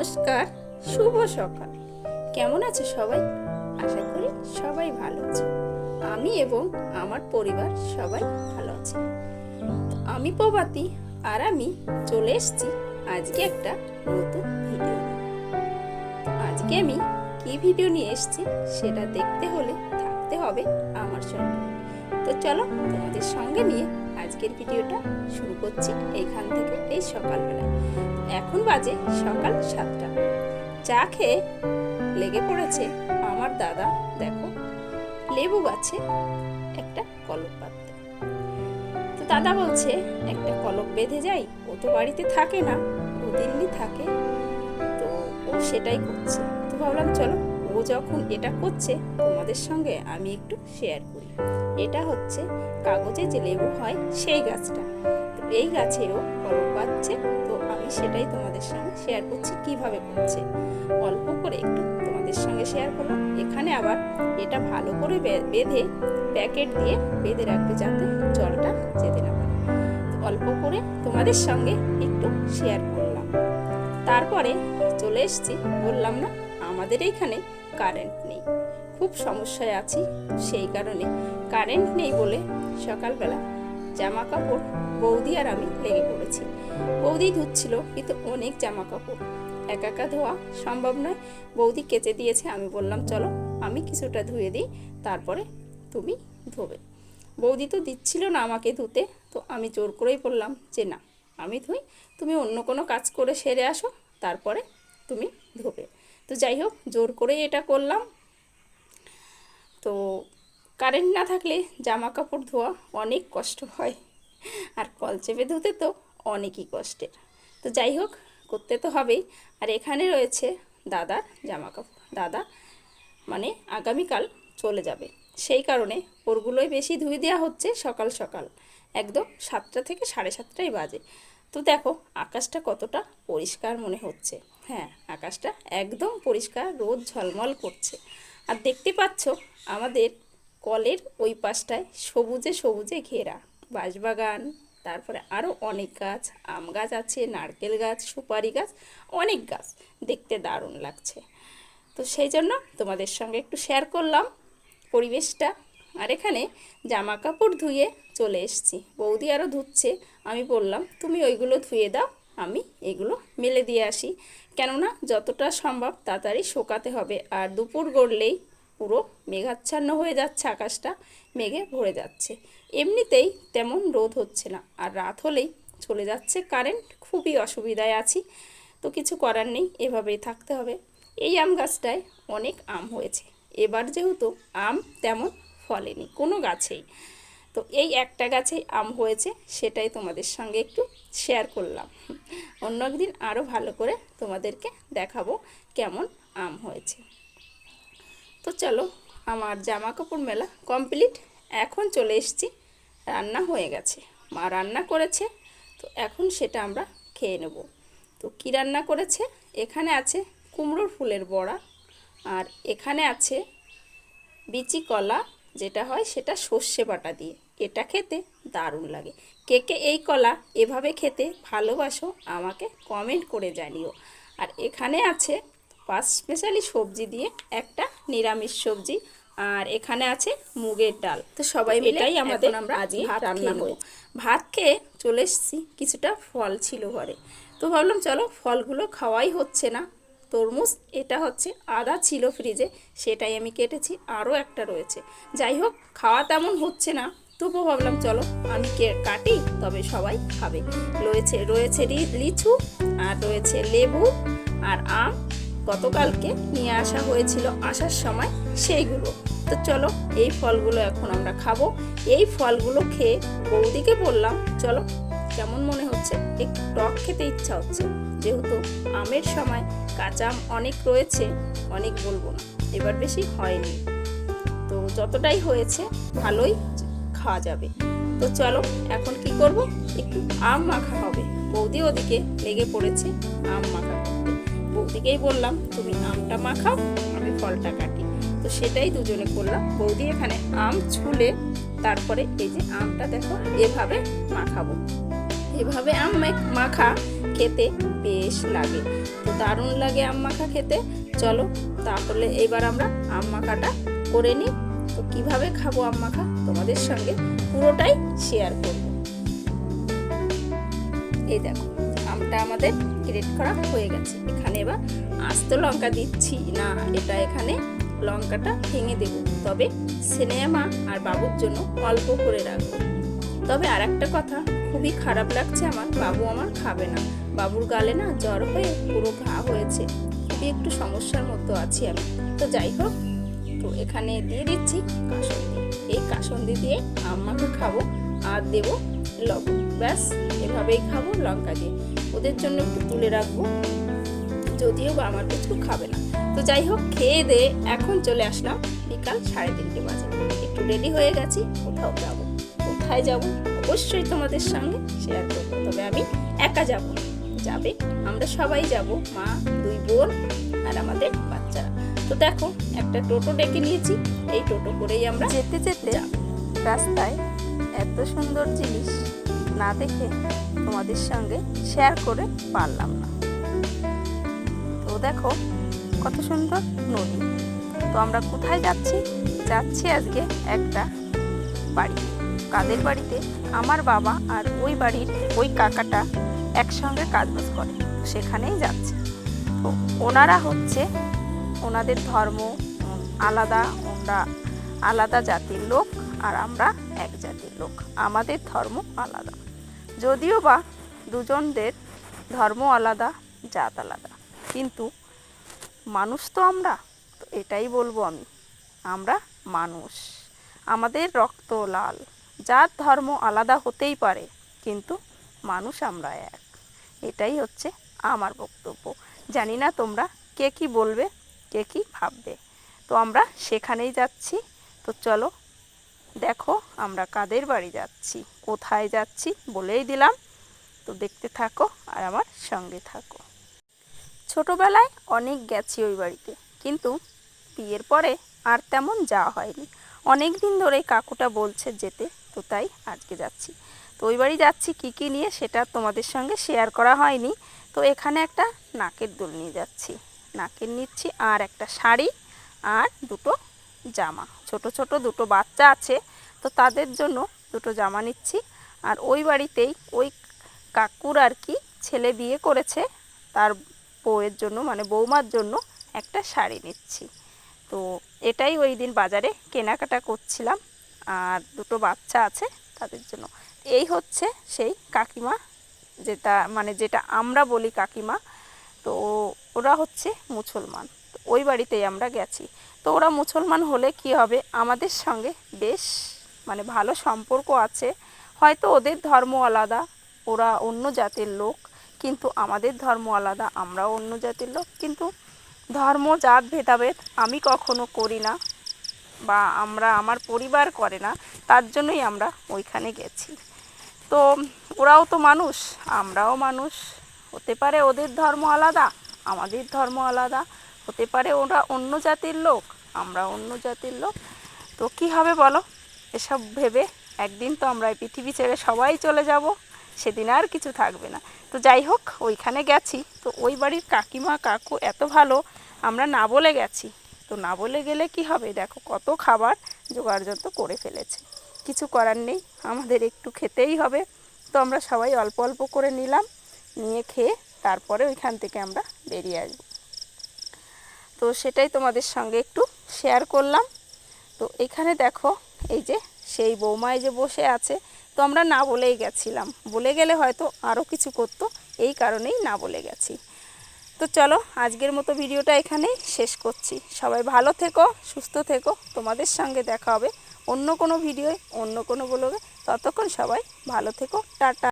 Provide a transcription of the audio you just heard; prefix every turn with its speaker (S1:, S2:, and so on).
S1: নমস্কার, শুভ সকাল। কেমন আছে সবাই? আশা করি সবাই ভালো আছে। আমি এবং আমার পরিবার সবাই ভালো আছে। আমি প্রভাতী আর আমি চলে এসেছি আজকে একটা নতুন ভিডিও। আজকে আমি কি ভিডিও নিয়ে এসেছি সেটা দেখতে হলে থাকতে হবে আমার সঙ্গে তো চলো তোমাদের সঙ্গে নিয়ে আজকের ভিডিওটা শুরু করছি এইখান থেকে এই সকালবেলায় এখন বাজে সকাল সাতটা। চা খেয়ে লেগে পড়েছে আমার দাদা, দেখো, লেবু গাছে একটা কলক বাঁধতে তো দাদা বলছে, একটা কলক বেঁধে যাই, ও তো বাড়িতে থাকে না ও দিল্লি থাকে। তো ও সেটাই করছে। তো ভাবলাম, চলো যখন এটা করছে, তোমাদের সঙ্গে আমি একটু শেয়ার করি। এটা হচ্ছে কাগজে যে লেবু হয়, সেই গাছটা। তো এই গাছেরও কলক পাচ্ছে। তো আমি সেটাই তোমাদের সঙ্গে শেয়ার করছি, কীভাবে করছে। অল্প করে একটু তোমাদের সঙ্গে শেয়ার করলাম। এখানে আবার এটা ভালো করে বেঁধে প্যাকেট দিয়ে বেঁধে রাখবে যাতে জলটা যেতে না পারে। অল্প করে তোমাদের সঙ্গে একটু শেয়ার করলাম। তারপরে চলে এসেছি, বললাম না, আমাদের এইখানে কারেন্ট নেই। খুব সমস্যায় আছি সেই কারণে। কারেন্ট নেই বলে সকালবেলা জামা কাপড় বৌদি আর আমি লেগে পড়েছি। বৌদি ধুচ্ছিল, কিন্তু অনেক জামা কাপড় একা একা ধোয়া সম্ভব নয়। বৌদি কেচে দিয়েছে, আমি বললাম, চলো, আমি কিছুটা ধুয়ে দিই, তারপরে তুমি ধোবে। বৌদি তো দিচ্ছিল না আমাকে ধুতে, তো আমি জোর করেই বললাম যে, না, আমি ধুই। তুমি অন্য কোনো কাজ করে সেরে আসো, তারপরে তুমি ধোবে। তো যাই হোক, জোর করে এটা করলাম। তো কারেন্ট না থাকলে জামা কাপড় ধোয়া অনেক কষ্ট হয়। আর কল চেপে ধুতে তো অনেকই কষ্টের। তো যাই হোক, করতে তো হবেই। আর এখানে রয়েছে দাদার জামা কাপড় দাদা মানে আগামীকাল চলে যাবে। সেই কারণে ওরগুলোই বেশি ধুয়ে দেওয়া হচ্ছে সকাল সকাল। একদম সাতটা থেকে সাড়ে সাতটাই বাজে। তো দেখো, আকাশটা কতটা পরিষ্কার মনে হচ্ছে। হ্যাঁ আকাশটা একদম পরিষ্কার, রোদ ঝলমল করছে। আর দেখতে পাচ্ছ, আমাদের কলের ওই পাশটায় সবুজে সবুজে ঘেরা। বাঁশবাগান, তারপরে আরও অনেক গাছ, আম গাছ আছে, নারকেল গাছ, সুপারি গাছ, অনেক গাছ। দেখতে দারুণ লাগছে। তো সেই জন্য তোমাদের সঙ্গে একটু শেয়ার করলাম পরিবেশটা। আর এখানে জামা কাপড় ধুয়ে চলে এসেছি। বৌদি আরও ধুচ্ছে, আমি বললাম, তুমি ওইগুলো ধুয়ে দাও আমি এগুলো মেলে দিয়ে আসি। কেননা যতটা সম্ভব তাড়াতাড়ি শোকাতে হবে আর দুপুর গড়লেই পুরো মেঘাচ্ছন্ন হয়ে যাচ্ছে, আকাশটা মেঘে ভরে যাচ্ছে। এমনিতেই তেমন রোদ হচ্ছে না আর রাত হলেই চলে যাচ্ছে কারেন্ট। খুবই অসুবিধায় আছি, তো কিছু করার নেই, এভাবেই থাকতে হবে। এই আম গাছটায় অনেক আম হয়েছে। এবার যেহেতু আম তেমন ফলেনি, কোনো গাছেই। তো এই একটা গাছেই আম হয়েছে, সেটাই তোমাদের সঙ্গে একটু শেয়ার করলাম। অন্য একদিন আরও ভালো করে তোমাদেরকে দেখাবো কেমন আম হয়েছে। তো চলো, আমার জামা কাপড় মেলা কমপ্লিট এখন চলে এসেছি, রান্না হয়ে গেছে। মা রান্না করেছে, তো এখন সেটা আমরা খেয়ে নেব। তো কী রান্না করেছে? এখানে আছে কুমড়োর ফুলের বড়া, আর এখানে আছে বিচি কলা যেটা হয় সেটা সর্ষে বাটা দিয়ে। এটা খেতে দারুণ লাগে। কে কে এই কলা এভাবে খেতে ভালোবাসো আমাকে কমেন্ট করে জানিও। আর এখানে আছে পাঁচ স্পেশালি সবজি দিয়ে একটা নিরামিষ সবজি আর এখানে আছে মুগের ডাল। তো সবাই মিলেই আমাদের আমরা আজকে রান্না করব। ভাত খেয়ে চলে এসেছি কিছুটা ফল ছিল ঘরে। তো ভাবলাম চলো ফলগুলো খাওয়াই হচ্ছে না। তরমুজ, এটা হচ্ছে আদা ছিল ফ্রিজে সেটাই আমি কেটেছি, আরও একটা রয়েছে। যাই হোক, খাওয়া তেমন হচ্ছে না তবুও ভাবলাম চলো, আমি কে কাটি, তবে সবাই খাবে। রয়েছে রয়েছে লিচু, আর রয়েছে লেবু, আর আম। গতকালকে নিয়ে আসা হয়েছিল আসার সময় সেইগুলো। তো চলো, এই ফলগুলো এখন আমরা খাব। এই ফলগুলো খেয়ে বৌদিকে বললাম, চলো, কেমন মনে হচ্ছে? একটু টক খেতে ইচ্ছা হচ্ছে। যেহেতু আমের সময় কাঁচা আম অনেক রয়েছে, অনেক বলব না। এবার বেশি হয়নি। তো যতটাই হয়েছে, ভালোই খাওয়া যাবে। তো চলো, এখন কি করব? একটু আম মাখা হবে। বৌদি ওদিকে লেগে পড়েছে আম মাখা বৌদিকেই বললাম, তুমি আমটা মাখাও, আমি ফলটা কাটি। তো সেটাই দুজনে করলাম। বৌদি এখানে আম ছুলে তারপরে এই যে আমটা দেখো, এভাবে মাখাবো। এভাবে আম মাখা খেতে বেশ লাগে। তো দারুণ লাগে আম মাখা খেতে। চলো, তাহলে এবার আমরা আম মাখাটা করে নিই। তো কীভাবে খাব আম মাখা? তোমাদের সঙ্গে পুরোটাই শেয়ার করব। এই দেখো, আমটা আমাদের গ্রেট করা হয়ে গেছে। এখানে এবার আস্ত লঙ্কা দিচ্ছি। না, এটা এখানে লঙ্কাটা ভেঙে দেব। তবে সিনেমা আর বাবুর জন্য অল্প করে রাখব। তবে আর একটা কথা খুবই খারাপ লাগছে আমার, বাবু আমার খাবে না। বাবুর গালে না জ্বর হয়ে পুরো ঘা হয়েছে। খুবই একটু সমস্যার মতো আছি আমি। তো যাই হোক, তো এখানে দিয়ে দিচ্ছি কাসন্দি। এই কাসন্দি দিয়ে আমাকে খাব আর দেব লবণ। ব্যাস, এভাবেই খাব লঙ্কা দিয়ে। ওদের জন্য একটু তুলে রাখব। যদিও বা আমার কিছু খাবে না। তো যাই হোক, খেয়ে দে, এখন চলে আসলাম বিকাল সাড়ে তিনটে বাজে। একটু রেডি হয়ে গেছি, কোথাও যাব। কোথায় যাব? অবশ্যই তোমাদের সঙ্গে শেয়ার করব। তবে আমি একা যাব যাবে আমরা সবাই যাব মা দুই বোন আর আমাদের বাচ্চারা। তো দেখো একটা টোটো ডেকে নিয়েছি। এই টোটো করেই আমরা যেতে যেতে রাস্তায় এত সুন্দর জিনিস না দেখে তোমাদের সঙ্গে শেয়ার করে পারলাম না। তো দেখো কত সুন্দর নদী। তো আমরা কোথায় যাচ্ছি? যাচ্ছি আজকে একটা বাড়ি। কাদের বাড়িতে আমার বাবা আর ওই বাড়ির ওই কাকাটা একসঙ্গে কাজবাজ করে, সেখানেই যাচ্ছে। তো ওনারা হচ্ছে ওনাদের ধর্ম, আলাদা ওরা আলাদা জাতির লোক আর আমরা এক জাতির লোক। আমাদের ধর্ম আলাদা। যদিও বা দুজনদের ধর্ম আলাদা, জাত আলাদা, কিন্তু মানুষ তো আমরা, তো এটাই বলব আমি। আমরা মানুষ। আমাদের রক্ত লাল। যার ধর্ম আলাদা হতেই পারে, কিন্তু মানুষ আমরা এক। এটাই হচ্ছে আমার বক্তব্য। জানি না তোমরা কে কি বলবে, কে কি ভাববে। তো আমরা সেখানেই যাচ্ছি। তো চলো, দেখো আমরা কাদের বাড়ি যাচ্ছি, কোথায় যাচ্ছি বলেই দিলাম। তো দেখতে থাকো আর আমার সঙ্গে থাকো। ছোটবেলায় অনেক গেছি ওই বাড়িতে, কিন্তু বিয়ের পরে আর তেমন যাওয়া হয়নি। অনেক দিন ধরে কাকুটা বলছে যেতে। তো তাই আজকে যাচ্ছি। তো ওই বাড়ি যাচ্ছি কী কী নিয়ে সেটা তোমাদের সঙ্গে শেয়ার করা হয়নি। তো এখানে একটা নাকের দুল নিয়ে যাচ্ছি। নাকের নিচ্ছি আর একটা শাড়ি আর দুটো জামা। ছোট ছোট দুটো বাচ্চা আছে, তো তাদের জন্য দুটো জামা নিচ্ছি। আর ওই বাড়িতেই ওই কাকুর আর কি ছেলে বিয়ে করেছে, তার বউয়ের জন্য মানে বৌমার জন্য একটা শাড়ি নিচ্ছি। তো এটাই ওই দিন বাজারে কেনাকাটা করছিলাম। আর দুটো বাচ্চা আছে তাদের জন্য। এই হচ্ছে সেই কাকিমা যেটা মানে যেটা আমরা বলি কাকিমা। তো ওরা হচ্ছে মুসলমান ওই বাড়িতেই আমরা গেছি। তো ওরা মুসলমান হলে কি হবে? আমাদের সঙ্গে বেশ মানে ভালো সম্পর্ক আছে। হয়তো ওদের ধর্ম আলাদা, ওরা অন্য জাতির লোক। কিন্তু আমাদের ধর্ম আলাদা, আমরাও অন্য জাতির লোক। কিন্তু ধর্ম, জাত, ভেদাভেদ আমি কখনো করি না। বা আমরা, আমার পরিবার করে না, তার জন্যই আমরা ওইখানে গেছি। তো ওরাও তো মানুষ, আমরাও মানুষ। হতে পারে ওদের ধর্ম আলাদা, আমাদের ধর্ম আলাদা। হতে পারে ওরা অন্য জাতির লোক, আমরা অন্য জাতির লোক। তো কি হবে বলো? এসব ভেবে একদিন তো আমরা এই পৃথিবী ছেড়ে সবাই চলে যাব, সেদিন আর কিছু থাকবে না। তো যাই হোক, ওইখানে গেছি। তো ওই বাড়ির কাকিমা, কাকু এত ভালো, আমরা না বলে গেছি। তো না বলে গেলে কি হবে? দেখো কত খাবার জোগাড় যন্ত্র করে ফেলেছে। কিছু করার নেই, আমাদের একটু খেতেই হবে। তো আমরা সবাই অল্প অল্প করে নিলাম, নিয়ে খেয়ে তারপরে ওইখান থেকে আমরা বেরিয়ে আসব। তো সেটাই তোমাদের সঙ্গে একটু শেয়ার করলাম। তো এখানে দেখো, এই যে সেই বৌমায় যে বসে আছে। তো আমরা না বলেই গেছিলাম। বলে গেলে হয়তো আরও কিছু করতো, এই কারণেই না বলে গেছি। তো চলো, আজকের মতো ভিডিওটা এখানেই শেষ করছি। সবাই ভালো থেকো, সুস্থ থেকো। তোমাদের সঙ্গে দেখা হবে অন্য কোনো ভিডিওয়, অন্য কোনো ব্লগে ততক্ষণ সবাই ভালো থেকো। টাটা।